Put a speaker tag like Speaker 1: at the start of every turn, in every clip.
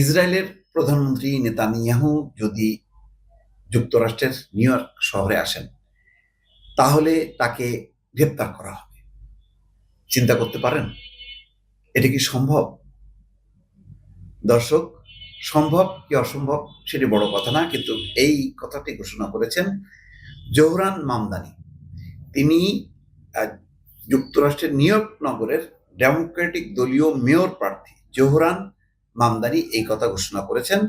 Speaker 1: ইসরায়েলের প্রধানমন্ত্রী নেতানিয়াহু যদি যুক্তরাষ্ট্রের নিউ ইয়র্ক শহরে আসেন তাহলে তাকে গ্রেপ্তার করা হবে চিন্তা করতে পারেন এটা কি সম্ভব দর্শক সম্ভব কি অসম্ভব সেটি বড় কথা না কিন্তু এই কথাটি ঘোষণা করেছেন জোহরান মামদানি তিনি যুক্তরাষ্ট্রের নিউ ইয়র্ক নগরের ডেমোক্রেটিক দলীয় মেয়র প্রার্থী জোহরান মামদানি এই কথা ঘোষণা করেছেন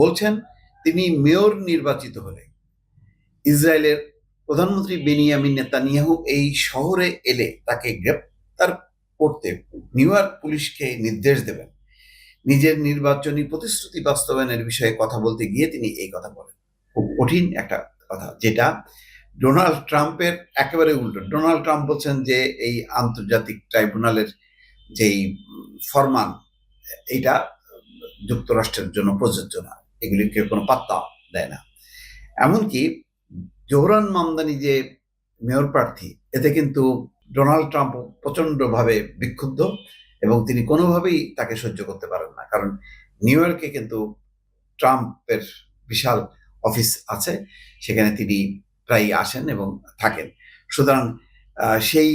Speaker 1: বলছেন তিনি মেয়র নির্বাচিত হলে ইসরায়েলের প্রধানমন্ত্রী বেনিয়ামিন নেতানিয়াহু এই শহরে এলে তাকে গ্রেপ্তার করতে নিউ ইয়র্ক পুলিশকে নির্দেশ দেবেন নিজের নির্বাচনী প্রতিশ্রুতি বাস্তবায়নের বিষয়ে কথা বলতে গিয়ে তিনি এই কথা বলেন খুব কঠিন একটা কথা যেটা ডোনাল্ড ট্রাম্পের একেবারে উল্টো ডোনাল্ড ট্রাম্প বলছেন যে এই আন্তর্জাতিক ট্রাইব্যুনালের যেই ফরমান এটা যুক্তরাষ্ট্রের জন্য প্রযোজ্য না এগুলিকে কোনো পাত্তা দেয় না এমনকি জোহরান মামদানি যে মেয়র প্রার্থী এতে কিন্তু ডোনাল্ড ট্রাম্প প্রচণ্ডভাবে বিক্ষুব্ধ এবং তিনি কোনোভাবেই তাকে সহ্য করতে পারেন না কারণ নিউ ইয়র্কে কিন্তু ট্রাম্পের বিশাল অফিস আছে সেখানে তিনি প্রায় আসেন এবং থাকেন সুতরাং সেই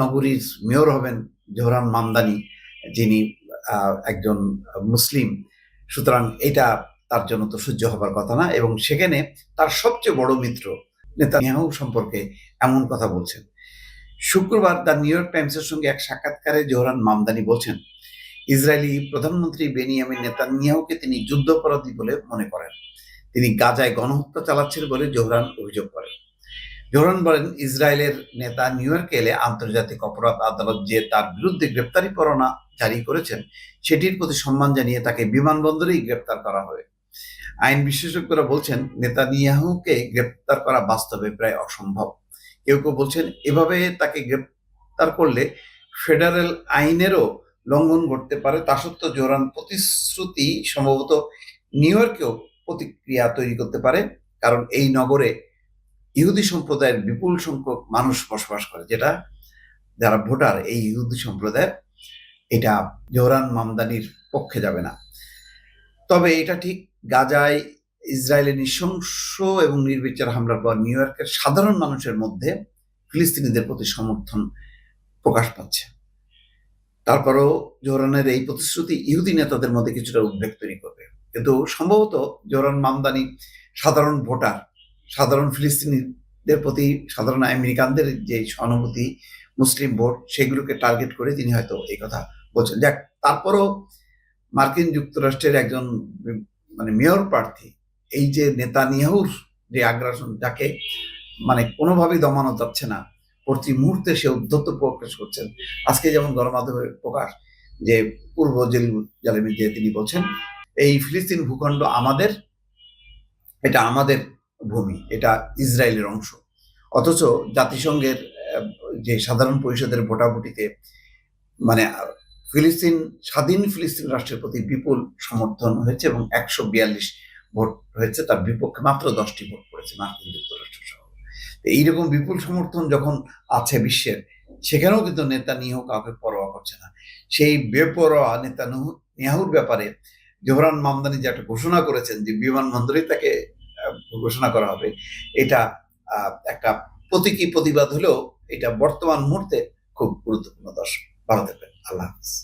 Speaker 1: নগরীর মেয়র হবেন জোহরান মামদানি যিনি একজন মুসলিম সুতরাং এটা তার জন্য তো সহ্য হবার কথা না এবং সেখানে তার সবচেয়ে বড় মিত্র নেতানিয়াহু সম্পর্কে এমন কথা বলছেন শুক্রবার দ্য নিউ ইয়র্ক টাইমসের সঙ্গে এক সাক্ষাৎকারে জোহরান মামদানি বলছেন ইসরায়েলি প্রধানমন্ত্রী বেনিয়ামিন নেতানিয়াহুকে তিনি যুদ্ধাপরাধী বলে মনে করেন তিনি গাজায় গণহত্যা চালাচ্ছেন বলে জোহরান অভিযোগ করেন জোরান বলেন ইসরায়েলের নেতা নিউ ইয়র্কে এলে আন্তর্জাতিক অপরাধ আদালত যে তার বিরুদ্ধে গ্রেপ্তারি পরোয়ানা জারি করেছেন সেটির প্রতি সম্মান জানিয়ে তাকে বিমানবন্দরেই গ্রেপ্তার করা হবে আইন বিশেষজ্ঞরা বলছেন নেতানিয়াহুকে গ্রেপ্তার করা বাস্তবে প্রায় অসম্ভব কেউ কেউ বলছেন এভাবে তাকে গ্রেপ্তার করলে ফেডারেল আইনেরও লঙ্ঘন ঘটতে পারে তা সত্ত্বেও জোরান প্রতিশ্রুতি সম্ভবত নিউ ইয়র্কেও প্রতিক্রিয়া তৈরি করতে পারে কারণ এই নগরে ইহুদি সম্প্রদায়ের বিপুল সংখ্যক মানুষ বসবাস করে যেটা যারা ভোটার এই ইহুদি সম্প্রদায়ের এটা জোহরান মামদানির পক্ষে যাবে না তবে এটা ঠিক গাজায় ইসরায়েলের নৃশংস এবং নির্বিচার হামলার পর নিউ ইয়র্কের সাধারণ মানুষের মধ্যে ফিলিস্তিনিদের প্রতি সমর্থন প্রকাশ পাচ্ছে তারপরও জোহরানের এই প্রতিশ্রুতি ইহুদি নেতাদের মধ্যে কিছুটা উদ্বেগ তৈরি করবে কিন্তু সম্ভবত জোহরান মামদানি সাধারণ ভোটার সাধারণ ফিলিস্তিনিদের প্রতি সাধারণ আমেরিকানদের যে সহানুভূতি মুসলিম ভোট সেগুলোকে টার্গেট করে তিনি হয়তো এই কথা বলছেন যাক তারপরও মার্কিন যুক্তরাষ্ট্রের একজন মানে মেয়র প্রার্থী এই যে নিহুর যে আগ্রাসন যাকে মানে কোনোভাবেই দমানো যাচ্ছে না প্রতি মুহূর্তে সে উদ্ধত প্রকাশ করছেন আজকে যেমন গণমাধ্যমে প্রকাশ যে পূর্ব জেরুজালেমে যে তিনি বলছেন এই ফিলিস্তিন ভূখণ্ড আমাদের এটা আমাদের ভূমি এটা ইসরায়েলের অংশ অথচ জাতিসংঘের যে সাধারণ পরিষদের ভোটাভুটিতে মানে ফিলিস্তিন স্বাধীন ফিলিস্তিন রাষ্ট্রের প্রতি বিপুল সমর্থন হয়েছে এবং একশো বিয়াল্লিশ ভোট হয়েছে তার বিপক্ষে মাত্র দশটি ভোট পড়েছে মার্কিন যুক্তরাষ্ট্র সহ এইরকম বিপুল সমর্থন যখন আছে বিশ্বের সেখানেও কিন্তু নেতা নিহ কাউকে পরোয়া করছে না সেই বেপরোয়া নেতা নেহুর ব্যাপারে জোহরান মামদানি যে একটা ঘোষণা করেছেন যে বিমানবন্দরেই তাকে ঘোষণা করা হবে এটা একটা প্রতীকী প্রতিবাদ হলেও এটা বর্তমান মুহূর্তে খুব গুরুত্বপূর্ণ দর্শক ভালো থাকবেন আল্লাহ হাফিজ